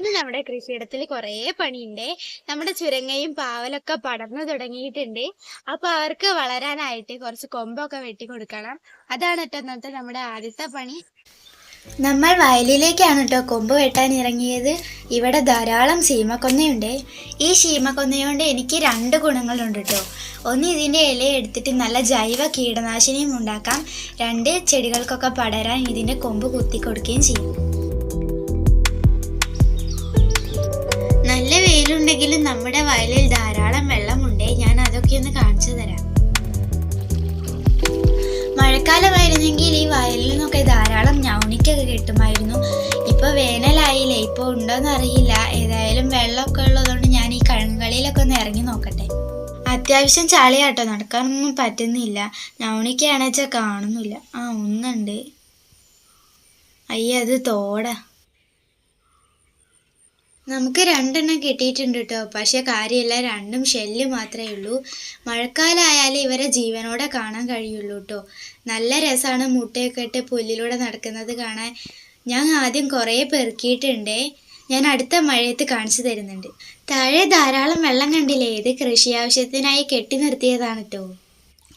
ഇന്ന് നമ്മുടെ കൃഷിയിടത്തിൽ കുറേ പണിയുണ്ട്. നമ്മുടെ ചുരങ്ങയും പാവലൊക്കെ പടർന്നു തുടങ്ങിയിട്ടുണ്ട്. അപ്പൊ അവർക്ക് വളരാനായിട്ട് കുറച്ച് കൊമ്പൊക്കെ വെട്ടി കൊടുക്കണം. അതാണ് കേട്ടോ ഇന്നത്തെ നമ്മുടെ ആദ്യത്തെ പണി. നമ്മൾ വയലിലേക്കാണ് കേട്ടോ കൊമ്പ് വെട്ടാൻ ഇറങ്ങിയത്. ഇവിടെ ധാരാളം ശീമക്കൊന്നയുണ്ട്. ഈ ശീമക്കൊന്നയുണ്ട് എനിക്ക് രണ്ട് ഗുണങ്ങളുണ്ട് കേട്ടോ ഒന്ന് ഇതിന്റെ ഇല എടുത്തിട്ട് നല്ല ജൈവ കീടനാശിനിയും ഉണ്ടാക്കാം. രണ്ട് ചെടികൾക്കൊക്കെ പടരാൻ ഇതിന്റെ കൊമ്പ് കുത്തി കൊടുക്കുകയും ചെയ്യും. മഴക്കാലമായിരുന്നെങ്കിൽ ഈ വയലിൽ നിന്നൊക്കെ ധാരാളം ഞവണിക്കൊക്കെ കിട്ടുമായിരുന്നു. ഇപ്പൊ വേനലായില്ലേ? ഇപ്പൊ ഉണ്ടോന്ന് അറിയില്ല. ഏതായാലും വെള്ളമൊക്കെ ഉള്ളതുകൊണ്ട് ഞാൻ ഈ കഴുങ്കളിയിലൊക്കെ ഒന്ന് ഇറങ്ങി നോക്കട്ടെ. അത്യാവശ്യം ചളിയാട്ടോ. നടക്കാനൊന്നും പറ്റുന്നില്ല. ഞവണിക്കാണെന്ന് കാണുന്നില്ല. ആ ഒന്നുണ്ട്. അയ്യ അത് തോടാ. നമുക്ക് രണ്ടെണ്ണം കിട്ടിയിട്ടുണ്ട് കേട്ടോ. പക്ഷെ കാര്യമില്ല. രണ്ടും ഷെല്ല് മാത്രമേ ഉള്ളൂ. മഴക്കാലമായാലേ ഇവരെ ജീവനോടെ കാണാൻ കഴിയുള്ളൂ കേട്ടോ. നല്ല രസമാണ് മുട്ടയൊക്കെ ഇട്ട് പുല്ലിലൂടെ നടക്കുന്നത് കാണാൻ. ഞാൻ ആദ്യം കുറേ പെറുക്കിയിട്ടുണ്ടേ. ഞാൻ അടുത്ത മഴയത്ത് കാണിച്ചു തരുന്നുണ്ട്. താഴെ ധാരാളം വെള്ളം കണ്ടില്ലേ? ഇത് കൃഷി ആവശ്യത്തിനായി കെട്ടി നിർത്തിയതാണ് കേട്ടോ.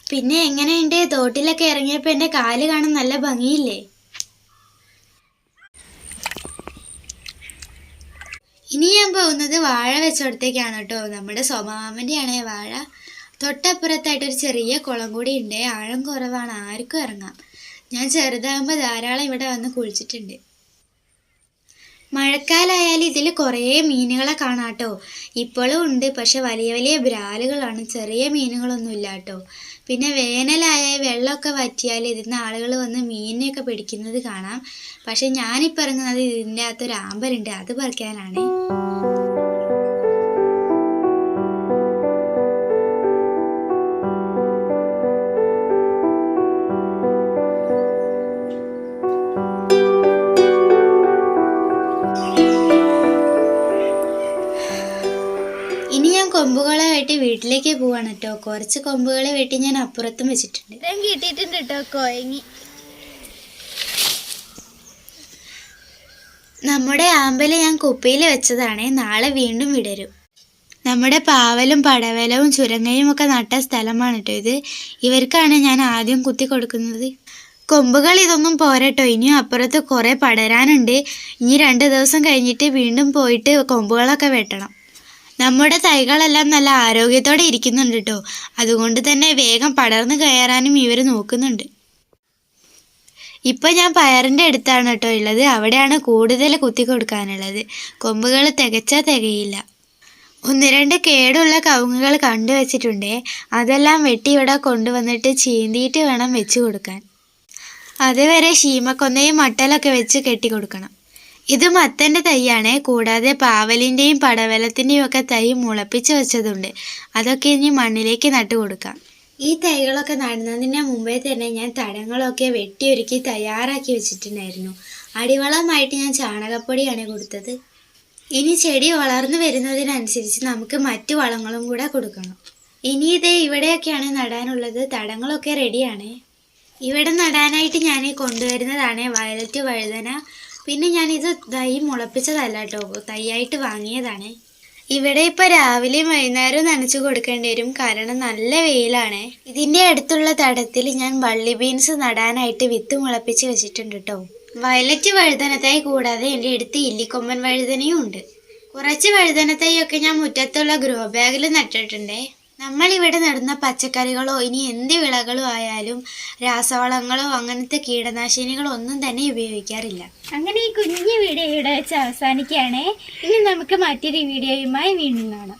പിന്നെ എങ്ങനെയുണ്ട്? തോട്ടിലൊക്കെ ഇറങ്ങിയപ്പോൾ എന്റെ കാൽ കാണാൻ നല്ല ഭംഗിയില്ലേ? ഇനി ഞാൻ പോകുന്നത് വാഴ വെച്ചോടത്തേക്കാണ് കേട്ടോ. നമ്മുടെ സ്വഭാവന്റെയാണ് വാഴ. തൊട്ടപ്പുറത്തായിട്ട് ഒരു ചെറിയ കുളം കൂടി ഉണ്ട്. ആഴം കുറവാണ്. ആർക്കും ഇറങ്ങാം. ഞാൻ ചെറുതാകുമ്പോൾ ധാരാളം ഇവിടെ വന്ന് കുളിച്ചിട്ടുണ്ട് മഴക്കാലായാലും ഇതിൽ കുറേ മീനുകളെ കാണാം കേട്ടോ. ഇപ്പോഴും ഉണ്ട്. പക്ഷെ വലിയ വലിയ ബ്രാലുകളാണ്. ചെറിയ മീനുകളൊന്നും ഇല്ല കേട്ടോ. പിന്നെ വേനലായ വെള്ളമൊക്കെ വറ്റിയാൽ ഇതിന്ന് ആളുകൾ വന്ന് മീനിനെയൊക്കെ പിടിക്കുന്നത് കാണാം. പക്ഷെ ഞാനിപ്പോൾ ഇറങ്ങുന്നത് ഇതിന്റെ അകത്തൊരു ആമ്പലുണ്ട്. അത് പറിക്കാനാണ്. ഇനി ഞാൻ കൊമ്പുകളെ വെട്ടി വീട്ടിലേക്ക് പോവാണ് കേട്ടോ കുറച്ച് കൊമ്പുകളെ വെട്ടി ഞാൻ അപ്പുറത്തും വെച്ചിട്ടുണ്ട്. ഞാൻ കിട്ടിയിട്ടുണ്ട് കേട്ടോ കോയങ്ങി. നമ്മുടെ ആമ്പല ഞാൻ കുപ്പിയിൽ വെച്ചതാണ്. നാളെ വീണ്ടും വിടരും. നമ്മുടെ പാവലും പടവലവും ചുരങ്ങയും ഒക്കെ നട്ട സ്ഥലമാണ് കേട്ടോ ഇത്. ഇവർക്കാണ് ഞാൻ ആദ്യം കുത്തി കൊടുക്കുന്നത്. കൊമ്പുകൾ ഇതൊന്നും പോരട്ടോ ഇനിയും അപ്പുറത്ത് കുറേ പടരാനുണ്ട്. ഇനി രണ്ട് ദിവസം കഴിഞ്ഞിട്ട് വീണ്ടും പോയിട്ട് കൊമ്പുകളൊക്കെ വെട്ടണം. നമ്മുടെ തൈകളെല്ലാം നല്ല ആരോഗ്യത്തോടെ ഇരിക്കുന്നുണ്ട് കേട്ടോ അതുകൊണ്ട് തന്നെ വേഗം പടർന്നു കയറാനും ഇവർ നോക്കുന്നുണ്ട്. ഇപ്പൊ ഞാൻ പയറിന്റെ അടുത്താണ് കേട്ടോ ഉള്ളത്. അവിടെയാണ് കൂടുതൽ കുത്തി കൊടുക്കാനുള്ളത്. കൊമ്പുകൾ തികച്ചാൽ തികയില്ല. ഒന്ന് രണ്ട് കേടുള്ള കവുങ്ങുകൾ കണ്ടുവച്ചിട്ടുണ്ടേ അതെല്ലാം വെട്ടി ഇവിടെ കൊണ്ടുവന്നിട്ട് ചീന്തിയിട്ട് വേണം വെച്ച് കൊടുക്കാൻ. അതുവരെ ശീമക്കൊന്നയും മട്ടലൊക്കെ വെച്ച് കെട്ടി കൊടുക്കണം. ഇത് മത്തന്റെ തൈയാണ്. കൂടാതെ പാവലിന്റെയും പടവലത്തിന്റെയും ഒക്കെ തൈ മുളപ്പിച്ച് വെച്ചതുണ്ട്. അതൊക്കെ ഇനി മണ്ണിലേക്ക് നട്ടു കൊടുക്കാം. ഈ തൈകളൊക്കെ നടുന്നതിന് മുമ്പേ തന്നെ ഞാൻ തടങ്ങളൊക്കെ വെട്ടിയൊരുക്കി തയ്യാറാക്കി വെച്ചിട്ടുണ്ടായിരുന്നു. അടിവളമായിട്ട് ഞാൻ ചാണകപ്പൊടിയാണ് കൊടുത്തത്. ഇനി ചെടി വളർന്നു വരുന്നതിനനുസരിച്ച് നമുക്ക് മറ്റു വളങ്ങളും കൂടെ കൊടുക്കണം. ഇനി ഇത് ഇവിടെയൊക്കെയാണ് നടാനുള്ളത്. തടങ്ങളൊക്കെ റെഡിയാണ്. ഇവിടെ നടാനായിട്ട് ഞാൻ കൊണ്ടുവരുന്നതാണ് വയലറ്റ് വഴുതന പിന്നെ ഞാനിത് തൈ മുളപ്പിച്ചതല്ല കേട്ടോ തൈയായിട്ട് വാങ്ങിയതാണ്. ഇവിടെ ഇപ്പോൾ രാവിലെയും വൈകുന്നേരവും നനച്ചു കൊടുക്കേണ്ടി വരും. കാരണം നല്ല വെയിലാണ്. ഇതിന്റെ അടുത്തുള്ള തടത്തിൽ ഞാൻ വള്ളി ബീൻസ് നടാനായിട്ട് വിത്ത് മുളപ്പിച്ച് വെച്ചിട്ടുണ്ട് കേട്ടോ വയലറ്റ് വഴുതനത്തായി കൂടാതെ എന്റെ അടുത്ത് ഇല്ലിക്കൊമ്പൻ വഴുതനയും ഉണ്ട്. കുറച്ച് വഴുതനത്തായൊക്കെ ഞാൻ മുറ്റത്തുള്ള ഗ്രോ ബാഗിൽ നട്ടിട്ടുണ്ടേ. നമ്മൾ ഇവിടെ നടുന്ന പച്ചക്കറികളോ ഇനി എന്ത് വിളകളോ ആയാലും രാസവളങ്ങളോ അങ്ങനത്തെ കീടനാശിനികളോ ഒന്നും തന്നെ ഉപയോഗിക്കാറില്ല. അങ്ങനെ ഈ കുഞ്ഞു വീഡിയോ ഇവിടെ വെച്ച് അവസാനിക്കുകയാണ്. ഇനി നമുക്ക് മറ്റൊരു വീഡിയോയുമായി വീണ്ടും കാണാം.